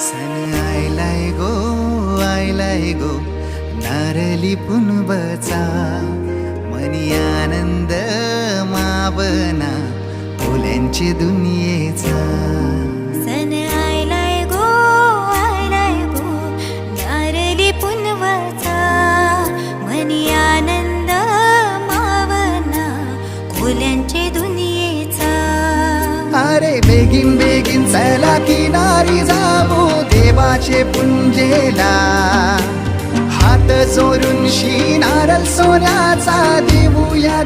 सन आयलाय गो आयलाय गो नारली पुनबचा. मनी आनंद मावना फुल्यांची दुनियेचा. सन आयलाय गो आयलाय गो नारली पुनवाचा मनी आनंद मावना खोल्यांचे दुनियेचा. अरे बेगीन बेगीन चला किनारी जाऊ देवाचे पुंजेला. हात जोरून शी सोन्याचा देऊ या